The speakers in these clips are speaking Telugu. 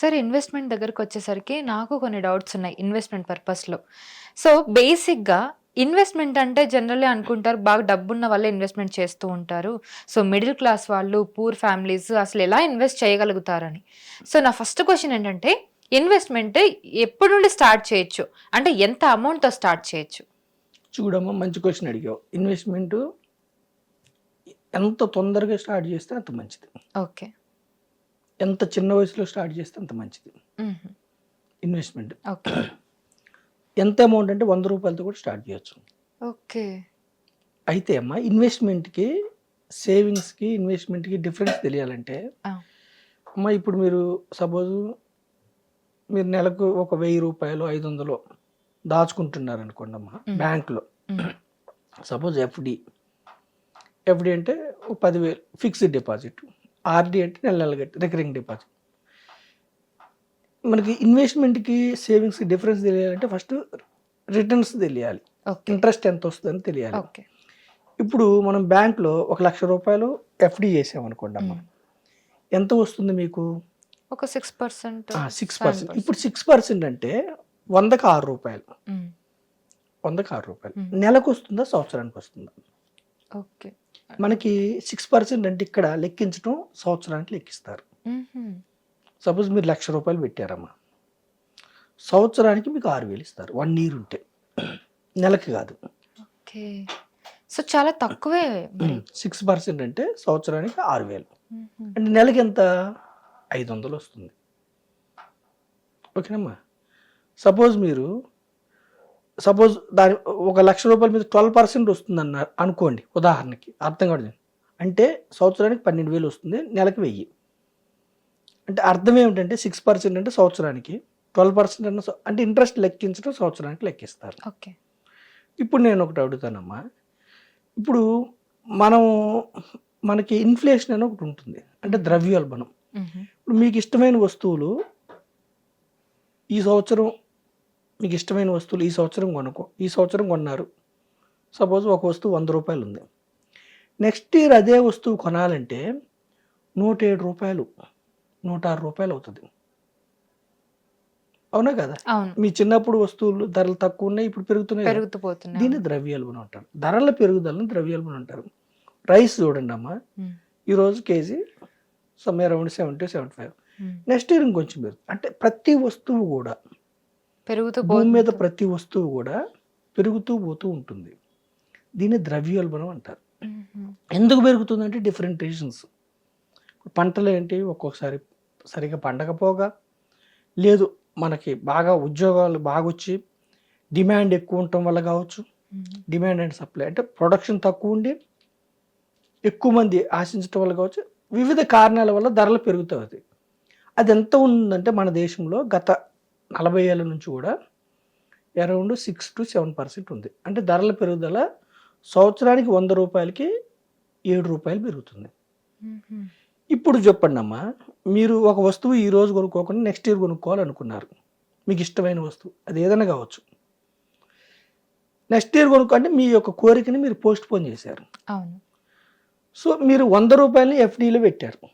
సార్ ఇన్వెస్ట్మెంట్ దగ్గరకు వచ్చేసరికి నాకు కొన్ని డౌట్స్ ఉన్నాయి ఇన్వెస్ట్మెంట్ పర్పస్లో. సో బేసిక్గా ఇన్వెస్ట్మెంట్ అంటే జనరల్లీ అనుకుంటారు బాగా డబ్బున్న వాళ్ళే ఇన్వెస్ట్మెంట్ చేస్తూ ఉంటారు. సో మిడిల్ క్లాస్ వాళ్ళు పూర్ ఫ్యామిలీస్ అసలు ఎలా ఇన్వెస్ట్ చేయగలుగుతారని. సో నా ఫస్ట్ క్వశ్చన్ ఏంటంటే ఇన్వెస్ట్మెంట్ ఎప్పటి నుండి స్టార్ట్ చేయొచ్చు? అంటే ఎంత అమౌంట్తో స్టార్ట్ చేయొచ్చు? చూడమ్మా మంచి క్వశ్చన్ అడిగావు. ఇన్వెస్ట్మెంట్ ఎంత తొందరగా స్టార్ట్ చేస్తే అంత మంచిది. ఓకే. ఎంత చిన్న వయసులో స్టార్ట్ చేస్తే అంత మంచిది. ఇన్వెస్ట్మెంట్. ఎంత అమౌంట్ అంటే వంద రూపాయలతో కూడా స్టార్ట్ చేయొచ్చు. ఓకే. అయితే అమ్మా ఇన్వెస్ట్మెంట్కి సేవింగ్స్కి ఇన్వెస్ట్మెంట్కి డిఫరెన్స్ తెలియాలంటే. అమ్మా ఇప్పుడు మీరు సపోజ్ మీరు నెలకు ఒక వెయ్యి రూపాయలు ఐదు వందలు దాచుకుంటున్నారు అనుకోండి అమ్మా. బ్యాంక్లో. Suppose FD. ఎఫ్డి అంటే పదివేలు ఫిక్స్డ్ డిపాజిట్. ఆర్డి అంటే నెల నెల కట్టి రికరింగ్ డిపాజిట్. మనకి ఇన్వెస్ట్మెంట్కి సేవింగ్స్కి డిఫరెన్స్ తెలియాలంటే ఫస్ట్ రిటర్న్స్ తెలియాలి. ఇంట్రెస్ట్ ఎంత వస్తుందని తెలియాలి. ఓకే. ఇప్పుడు మనం బ్యాంక్లో ఒక లక్ష రూపాయలు ఎఫ్డి చేసామనుకోండి అమ్మ ఎంత వస్తుంది మీకు? ఒక సిక్స్ పర్సెంట్ సిక్స్ పర్సెంట్. ఇప్పుడు సిక్స్ పర్సెంట్ అంటే వందకు ఆరు రూపాయలు. వందకు ఆరు రూపాయలు. నెలకు వస్తుందా? సంవత్సరానికి వస్తుందా? ఓకే. మనకి సిక్స్ పర్సెంట్ అంటే ఇక్కడ లెక్కించడం సంవత్సరానికి లెక్కిస్తారు. సపోజ్ మీరు లక్ష రూపాయలు పెట్టారమ్మా. సంవత్సరానికి మీకు ఆరు వేలు ఇస్తారు. వన్ ఇయర్ ఉంటే. నెలకి కాదు. ఓకే. సో చాలా తక్కువే సిక్స్ పర్సెంట్ అంటే సంవత్సరానికి ఆరు వేలు. అంటే నెలకి ఎంత? ఐదు వందలు వస్తుంది. ఓకేనమ్మా. సపోజ్ మీరు సపోజ్ దాని ఒక లక్ష రూపాయల మీద ట్వెల్వ్ పర్సెంట్ వస్తుంది అన్న అనుకోండి ఉదాహరణకి అర్థం కాదు అంటే సంవత్సరానికి పన్నెండు వేలు వస్తుంది నెలకి వెయ్యి. అంటే అర్థం ఏమిటంటే సిక్స్ పర్సెంట్ అంటే సంవత్సరానికి ట్వెల్వ్ పర్సెంట్ అన్న అంటే ఇంట్రెస్ట్ లెక్కించడం సంవత్సరానికి లెక్కిస్తారు. ఓకే. ఇప్పుడు నేను ఒకటి అడుగుతానమ్మా. ఇప్పుడు మనం మనకి ఇన్ఫ్లేషన్ అని ఒకటి ఉంటుంది అంటే ద్రవ్యోల్బణం. ఇప్పుడు మీకు ఇష్టమైన వస్తువులు ఈ సంవత్సరం మీకు ఇష్టమైన వస్తువులు ఈ సంవత్సరం కొనుక్కో. ఈ సంవత్సరం కొన్నారు. సపోజ్ ఒక వస్తువు వంద రూపాయలు ఉంది నెక్స్ట్ ఇయర్ అదే వస్తువు కొనాలంటే నూట ఏడు రూపాయలు నూట ఆరు రూపాయలు అవుతుంది. అవునా కదా? మీ చిన్నప్పుడు వస్తువులు ధరలు తక్కువ ఉన్నాయి ఇప్పుడు పెరుగుతున్నాయి కదా. పెరుగుతూ పోతున్నాయి. దీన్ని ద్రవ్యోల్బణం అంటారు. ధరల పెరుగుదలను ద్రవ్యోల్బణం అంటారు. రైస్ చూడండి అమ్మా. మ్మ్. ఈరోజు KG some around seventy seventy five. Next year ఇంకొంచెం పెరుగుతుంది అంటే ప్రతి వస్తువు కూడా పెరుగుతూ భూమి మీద. ప్రతి వస్తువు కూడా పెరుగుతూ పోతూ ఉంటుంది. దీన్ని ద్రవ్యోల్బణం అంటారు. ఎందుకు పెరుగుతుంది అంటే డిఫరెంట్ రీజన్స్. పంటలు ఏంటి? ఒక్కొక్కసారి సరిగా పండకపోగా లేదు మనకి బాగా ఉద్యోగాలు బాగా వచ్చి డిమాండ్ ఎక్కువ ఉండటం వల్ల కావచ్చు. డిమాండ్ అండ్ సప్లై అంటే ప్రొడక్షన్ తక్కువ ఉండి ఎక్కువ మంది ఆశించడం వల్ల కావచ్చు. వివిధ కారణాల వల్ల ధరలు పెరుగుతాయి. అది ఎంత ఉందంటే మన దేశంలో గత నలభై ఏళ్ళ నుంచి కూడా around six to seven percent ఉంది. అంటే ధరల పెరుగుదల సంవత్సరానికి వంద రూపాయలకి ఏడు రూపాయలు పెరుగుతుంది. ఇప్పుడు చెప్పండి అమ్మా మీరు ఒక వస్తువు ఈ రోజు కొనుక్కోకుండా నెక్స్ట్ ఇయర్ కొనుక్కోవాలనుకున్నారు. మీకు ఇష్టమైన వస్తువు అది ఏదైనా కావచ్చు. నెక్స్ట్ ఇయర్ కొనుక్కోంటే మీ యొక్క కోరికని మీరు పోస్ట్ పోన్ చేశారు. అవును. సో మీరు వంద రూపాయలని ఎఫ్డీలో పెట్టారు.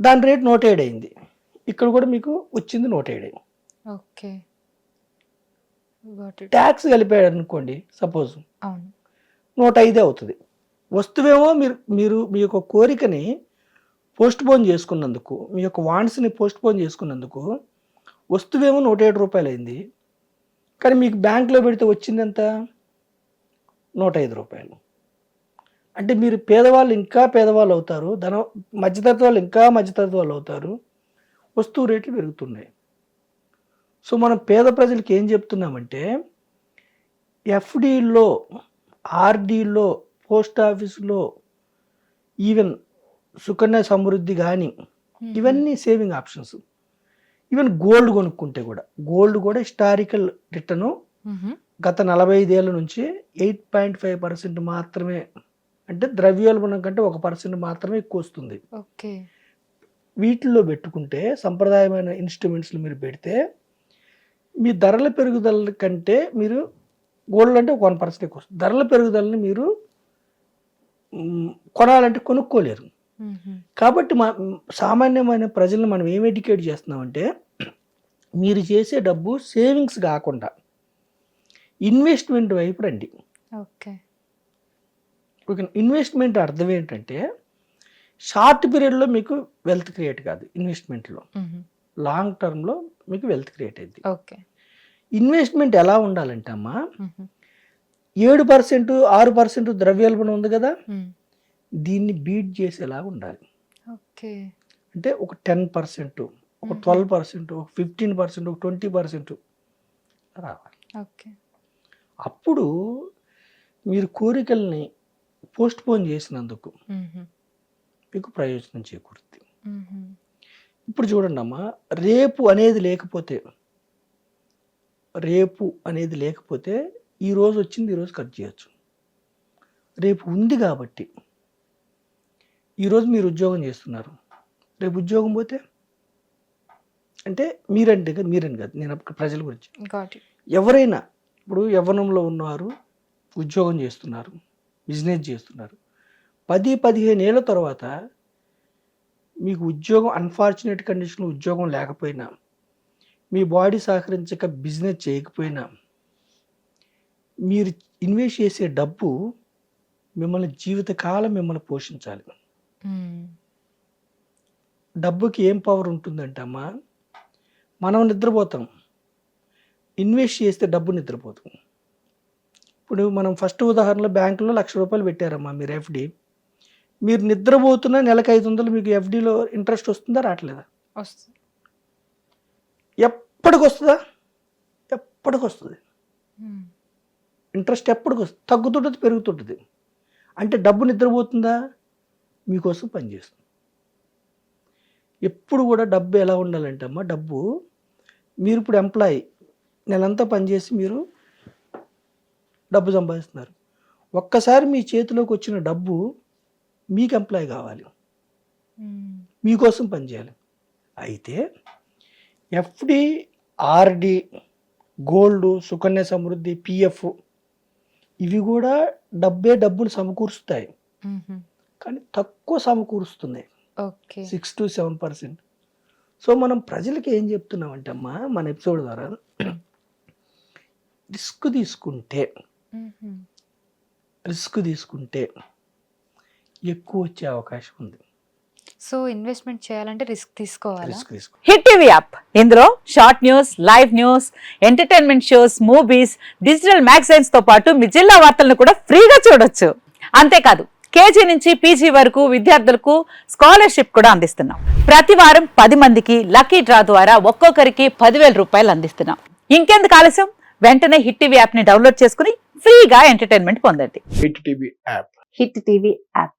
దాని రేట్ నూట ఏడు అయింది. ఇక్కడ కూడా మీకు వచ్చింది నూట ఏడు. ఓకే. ట్యాక్స్ కలిపాడు అనుకోండి సపోజ్ నూట ఐదే అవుతుంది. వస్తువేమో మీరు మీరు మీ యొక్క కోరికని పోస్ట్ పోన్ చేసుకున్నందుకు మీ యొక్క వాండ్స్ని పోస్ట్ పోన్ చేసుకున్నందుకు వస్తువేమో నూట ఏడు రూపాయలు అయింది. కానీ మీకు బ్యాంక్లో పెడితే వచ్చింది ఎంత? నూట ఐదు రూపాయలు. అంటే మీరు పేదవాళ్ళు ఇంకా పేదవాళ్ళు అవుతారు ధన మధ్యతరగతి వాళ్ళు ఇంకా మధ్యతరగతి వాళ్ళు అవుతారు. వస్తువు రేట్లు పెరుగుతున్నాయి సో మనం పేద ప్రజలకి ఏం చెప్తున్నామంటే ఎఫ్డీలో ఆర్డీలో పోస్ట్ ఆఫీస్లో ఈవెన్ సుకన్య సమృద్ధి కానీ. ఇవన్నీ సేవింగ్ ఆప్షన్స్ ఈవెన్ గోల్డ్ కొనుక్కుంటే కూడా గోల్డ్ కూడా హిస్టారికల్ రిటర్ను. గత నలభై ఐదేళ్ళ నుంచి ఎయిట్ పాయింట్ ఫైవ్ పర్సెంట్ మాత్రమే అంటే ద్రవ్యోల్బణం కంటే ఒక పర్సెంట్ మాత్రమే ఎక్కువ వస్తుంది ఓకే వీటిల్లో పెట్టుకుంటే సంప్రదాయమైన ఇన్స్ట్రుమెంట్స్లు మీరు పెడితే మీ ధరల పెరుగుదల కంటే మీరు గోల్డ్ అంటే ఒక వన్ పర్సెంట్ ఎక్కువ వస్తుంది. ధరల పెరుగుదలని మీరు కొనాలంటే కొనుక్కోలేరు. కాబట్టి మా సామాన్యమైన ప్రజలను మనం ఏం ఎడ్యుకేట్ చేస్తున్నామంటే మీరు చేసే డబ్బు సేవింగ్స్ కాకుండా ఇన్వెస్ట్మెంట్ వైపు రండి. ఓకే. ఇన్వెస్ట్మెంట్ అర్థం ఏంటంటే షార్ట్ పీరియడ్లో మీకు వెల్త్ క్రియేట్ కాదు ఇన్వెస్ట్మెంట్లో. లాంగ్ టర్మ్లో మీకు వెల్త్ క్రియేట్ అయింది ఓకే ఇన్వెస్ట్మెంట్ ఎలా ఉండాలంటే అమ్మా మ్మ్. ఏడు పర్సెంట్ ఆరు పర్సెంట్ ద్రవ్యోల్బణం ఉంది కదా. దీన్ని బీట్ చేసేలా ఉండాలి ఓకే అంటే ఒక టెన్ పర్సెంట్ ఒక. ట్వెల్వ్ పర్సెంట్ ఒక ఫిఫ్టీన్ పర్సెంట్ ఒక ట్వంటీ పర్సెంట్ రావాలి ఓకే అప్పుడు మీరు కోరికల్ని పోస్ట్ పోన్ చేసినందుకు. మీకు ప్రయోజనం చేకూరుతుంది మ్మ్. ఇప్పుడు చూడండి అమ్మా రేపు అనేది లేకపోతే రేపు అనేది లేకపోతే ఈ రోజు వచ్చింది ఈరోజు ఖర్చు చేయొచ్చు. రేపు ఉంది కాబట్టి ఈరోజు మీరు ఉద్యోగం చేస్తున్నారు. రేపు ఉద్యోగం పోతే అంటే మీరంటే కదా మీరని కాదు నేను ప్రజల గురించి. ఎవరైనా ఇప్పుడు యవ్వనంలో ఉన్నవారు ఉద్యోగం చేస్తున్నారు బిజినెస్ చేస్తున్నారు. పది పదిహేను ఏళ్ళ తర్వాత మీకు ఉద్యోగం అన్ఫార్చునేట్ కండిషన్లో ఉద్యోగం లేకపోయినా మీ బాడీ సహకరించక బిజినెస్ చేయకపోయినా మీరు ఇన్వెస్ట్ చేసే డబ్బు మిమ్మల్ని జీవితకాలం మిమ్మల్ని పోషించాలి. డబ్బుకి ఏం పవర్ ఉంటుందంటే అమ్మా మనం నిద్రపోతాం. ఇన్వెస్ట్ చేస్తే డబ్బు నిద్రపోతాం ఇప్పుడు మనం ఫస్ట్ ఉదాహరణలో బ్యాంకులో లక్ష రూపాయలు పెట్టారమ్మా మీరు ఎఫ్డి మీరు నిద్రపోతున్న నెలకు ఐదు వందలు మీకు ఎఫ్డిలో ఇంట్రెస్ట్ వస్తుందా రావట్లేదా వస్తుంది ఎప్పటికి వస్తుందా. ఎప్పటికి వస్తుంది. ఇంట్రెస్ట్ ఎప్పటికి వస్తుంది తగ్గుతుంటుంది పెరుగుతుంటుంది. అంటే డబ్బు నిద్రపోతుందా? మీకోసం పనిచేస్తుంది ఎప్పుడు కూడా డబ్బు ఎలా ఉండాలంటే అమ్మా డబ్బు మీరు ఇప్పుడు ఎంప్లాయీ నెలంతా పనిచేసి మీరు డబ్బు సంపాదిస్తున్నారు. ఒక్కసారి మీ చేతిలోకి వచ్చిన డబ్బు మీకు ఎంప్లాయ్ కావాలి మ్మ్. మీకోసం పనిచేయాలి అయితే FD RD gold Sukanya Samriddhi PF ఇవి కూడా డబ్బే డబ్బును సమకూరుస్తాయి మ్మ్. కానీ తక్కువ సమకూరుస్తున్నాయి six to seven percent so మనం ప్రజలకి ఏం చెప్తున్నామంటే అమ్మా మన ఎపిసోడ్ ద్వారా రిస్క్ తీసుకుంటే మ్మ్. రిస్క్ తీసుకుంటే ఎక్కువ వచ్చే అవకాశం ఉంది. సో ఇన్వెస్ట్మెంట్ చేయాలంటే రిస్క్ తీసుకోవాలా? రిస్క్ తీసుకు. Hit TV app. ఇందులో short news live news entertainment shows movies digital మ్యాగజైన్స్తో పాటు మీ జిల్లా వార్తలను కూడా ఫ్రీగా చూడొచ్చు. అంతేకాదు కేజీ నుంచి పీజీ వరకు విద్యార్థులకు స్కాలర్షిప్ కూడా అందిస్తున్నాం. ప్రతి వారం పది మందికి లక్కీ డ్రా ద్వారా ఒక్కొక్కరికి పదివేల రూపాయలు అందిస్తున్నాం. ఇంకెందుకు ఆలస్యం? వెంటనే హిట్ టీవీ యాప్ని డౌన్లోడ్ చేసుకుని ఫ్రీగా ఎంటర్టైన్మెంట్ పొందండి. Hit TV app. Hit TV app.